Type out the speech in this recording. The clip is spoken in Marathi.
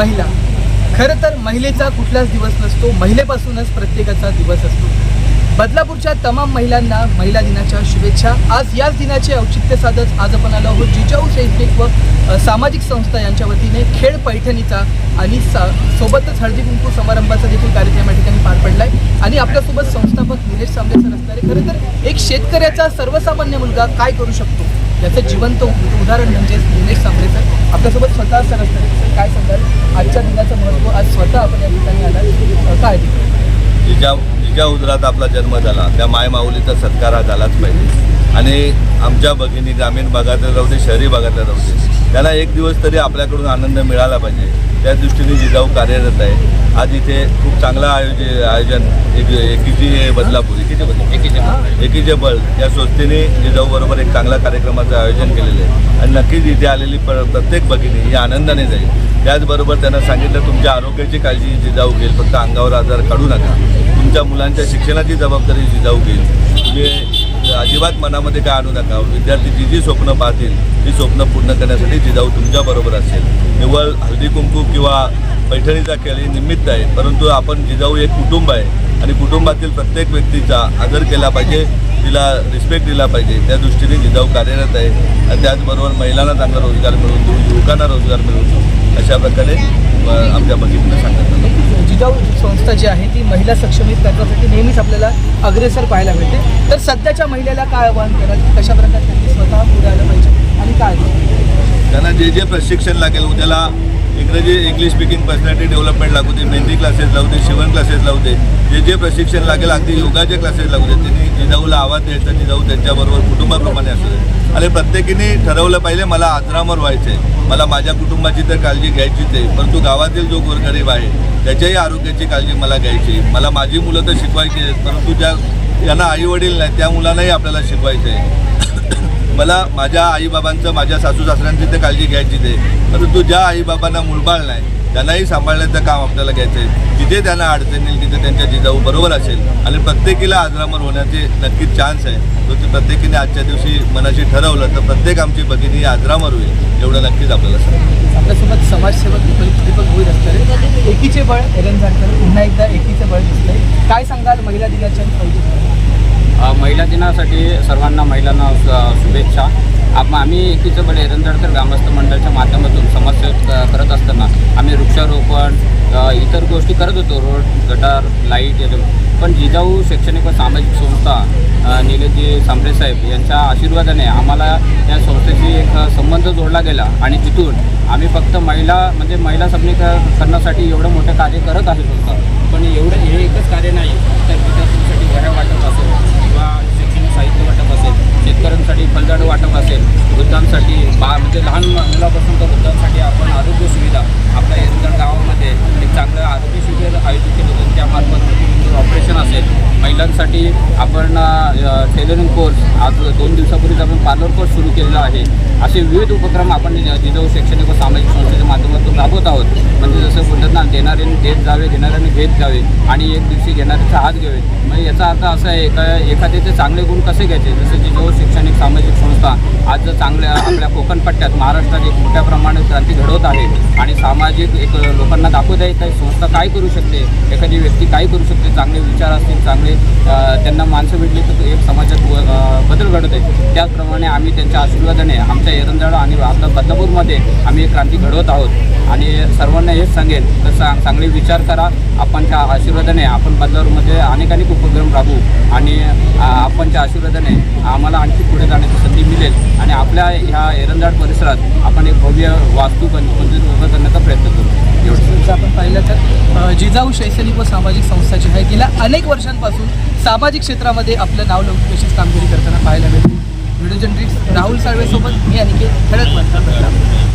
महिला. खरं तर महिलेचा कुठलाच दिवस नसतो महिलेपासूनच प्रत्येकाचा दिवस असतो. बदलापूरच्या तमाम महिलांना महिला दिनाच्या शुभेच्छा. आज याच दिनाचे औचित्य साधत आज आपण आलो आहोत जिजाऊ शैक्षणिक व सामाजिक संस्था यांच्या वतीने खेळ पैठणीचा आणि सा सोबतच हळदी कुंकू समारंभाचा देखील कार्यक्रम या ठिकाणी पार पडला आहे आणि आपल्यासोबत संस्थापक निलेश सांबरे सर असणारे. खरं तर एक शेतकऱ्याचा सर्वसामान्य मुलगा काय करू शकतो? याचं जिवंत उ- उदाहरण म्हणजे दिनेश सांबरे सर. आपल्यासोबत स्वतः सर असतात सर काय सांगाल? आजच्या दिनाचं महत्त्व आज स्वतः आपण या ठिकाणी आला काय जिजा जिजा उदरात आपला जन्म झाला. त्या माय माऊलीचा सत्कार हा झालाच पाहिजे. आणि आमच्या भगिनी ग्रामीण भागातल्या राहू दे शहरी भागातल्या राहू दे त्यांना एक दिवस तरी आपल्याकडून आनंद मिळाला पाहिजे. त्या दृष्टीने जिजाऊ कार्यरत आहे. आज इथे खूप चांगलं आयोजन आयोजन एक एकीची बदलापूर एकीचे बदल एकीचे एकीचे बळ या संस्थेने जिजाऊ बरोबर एक चांगल्या कार्यक्रमाचं आयोजन केलेलं आहे. आणि नक्कीच इथे आलेली प्र प्रत्येक भगिनी ही आनंदाने जाईल. त्याचबरोबर त्यांना सांगितलं तुमच्या आरोग्याची काळजी जिजाऊ घेईल. फक्त अंगावर आजार काढू नका. तुमच्या मुलांच्या शिक्षणाची जबाबदारी जिजाऊ घेईल. तुम्ही अजिबात मनामध्ये काय आणू नका. विद्यार्थी जी जी स्वप्न पाहतील ती स्वप्न पूर्ण करण्यासाठी जिजाऊ तुमच्याबरोबर असेल. निव्वळ हळदी कुंकू किंवा पैठणीचा खेळ हे निमित्त आहे परंतु आपण जिजाऊ एक कुटुंब आहे आणि कुटुंबातील प्रत्येक व्यक्तीचा आदर केला पाहिजे तिला रिस्पेक्ट दिला पाहिजे. त्या दृष्टीने जिजाऊ कार्यरत आहे आणि त्याचबरोबर महिलांना चांगला रोजगार मिळून देऊ युवकांना रोजगार मिळून देऊ अशा प्रकारे आमच्या बघितलं सांगत आलो. संस्था जी आहे ती महिला सक्षमित करण्यासाठी नेहमीच आपल्याला अग्रेसर पाहायला मिळते. तर सध्याच्या महिलेला काय आव्हान कराल? कशा प्रकारे त्यांनी स्वतः पुढे आलं पाहिजे? आणि काय? त्यांना जे जे प्रशिक्षण लागेल उद्याला इंग्रजी इंग्लिश स्पीकिंग पर्सनॅलिटी डेव्हलपमेंट लागू दे मेहंदी क्लासेस लावू दे शिवण क्लासेस लावू दे जे जे प्रशिक्षण लागेल अगदी योगाचे क्लासेस लागू दे त्यांनी जिजाऊला आवाज द्यायचा जिजाऊ त्यांच्याबरोबर कुटुंबाप्रमाणे असू दे. आणि प्रत्येकीने ठरवलं पाहिजे मला आजरामर व्हायचं आहे मला माझ्या कुटुंबाची तर काळजी घ्यायचीच आहे परंतु गावातील जो गोरगरीब आहे त्याच्याही आरोग्याची काळजी मला घ्यायची आहे. मला माझी मुलं तर शिकवायची आहेत परंतु ज्या यांना आई वडील नाही त्या मुलांनाही आपल्याला शिकवायचं आहे मला माझ्या आईबाबांचं माझ्या सासू सासऱ्यांची तर काळजी घ्यायची ते. परंतु ज्या आईबाबांना मुलबाळ नाही त्यांनाही सांभाळण्याचं काम आपल्याला घ्यायचं आहे जिथे त्यांना अडचण येईल तिथे त्यांच्या जिजाऊ बरोबर असेल. आणि प्रत्येकीला आजरामर होण्याचे नक्कीच चान्स आहे. तो ते प्रत्येकीने आजच्या दिवशी मनाशी ठरवलं तर प्रत्येक आमची भगिनी आजरामर होईल एवढं नक्कीच आपल्याला सांग आपल्यासोबत समाजसेवक दीपक दीपक भोईर एकीचे बळ एरंजाडकर पुन्हा एकदा एकीचे बळ दिसतंय. काय सांगाल महिला दिनाच्या महिला दिनासाठी सर्वांना महिलांना शुभेच्छा. आप आम्ही एकीचं बळ एरंजडकर ग्रामस्थ मंडळाच्या माध्यमातून समस्या करत असताना आम्ही वृक्षारोपण इतर गोष्टी करत होतो. रोड गटार लाइट याच्या पण जिजाऊ शैक्षणिक व सामाजिक संस्था अ, सांबरे साहेब यांच्या आशीर्वादाने आम्हाला या संस्थेशी एक संबंध जोडला गेला. आणि तिथून आम्ही फक्त महिला म्हणजे महिला सबलीकरणासाठी एवढं मोठं कार्य करत आहे संस्था. पण एवढं हे एकच कार्य नाही तर विद्यार्थ्यांसाठी वह्या वाटप असेल किंवा शैक्षणिक साहित्य वाटप असेल शेतकऱ्यांसाठी फलझाडं वाटप असेल वृद्धांसाठी बा म्हणजे लहान तर वृद्धांसाठी आपण आरोग्य सुविधा आपल्या एरंजण गावामध्ये एक चांगलं आरोग्य शिबिर आयोजित केलं होतं. त्यामार्फत ऑपरेशन असेल महिलांसाठी आपण टेलरिंग कोर्स आज दोन दिवसापूर्वीच आपण पार्लर कोर्स सुरू केलेला आहे. असे विविध उपक्रम आपण जिजाऊ शैक्षणिक व सामाजिक संस्थेच्या माध्यमातून राबवत आहोत. जसं बोलतात ना देणाऱ्याने देत जावे देणाऱ्याने घेत जावे आणि एक दिवशी घेणाऱ्याचा हात घ्यावे. म्हणजे याचा अर्थ असा आहे का एखाद्याचे चांगले गुण कसे घ्यायचे? जसं जिजाऊ शैक्षणिक सामाजिक संस्था आज चांगल्या आपल्या कोकण पट्ट्यात महाराष्ट्रात एक मोठ्या प्रमाणात क्रांती घडवत आहे आणि सामाजिक एक लोकांना दाखवत आहे काही संस्था काय करू शकते? एखादी व्यक्ती काय करू शकते? चांगले विचार असतील चांगले त्यांना माणसं भेटली तर एक समाजात बदल घडत आहे. त्याचप्रमाणे आम्ही त्यांच्या आशीर्वादाने आमच्या एरंजाळा आणि आपल्या बदलापूरमध्ये आम्ही एक क्रांती घडवत आहोत. आणि सर्वांना हेच सांगेन तर सांग चांगले विचार करा. आपणच्या आशीर्वादाने आपण बदलावरमध्ये अनेक अनेक उपक्रम राबवू. आणि आपणच्या आशीर्वादाने आम्हाला आणखी पुढे जाण्याची संधी मिळेल. आणि आपल्या ह्या एरंजाड परिसरात आपण एक भव्य वास्तू बन मंदिर उभं करण्याचा प्रयत्न करू. एवढं आपण पाहिलं तर जिजाऊ शैक्षणिक व सामाजिक संस्था जी आहे गेल्या अनेक वर्षांपासून सामाजिक क्षेत्रामध्ये आपलं नाव लवकर तशीच कामगिरी करताना पाहायला मिळते. व्हिडिओ जर्नलिस्ट राहुल साळवेसोबत मी अनिकेत खडक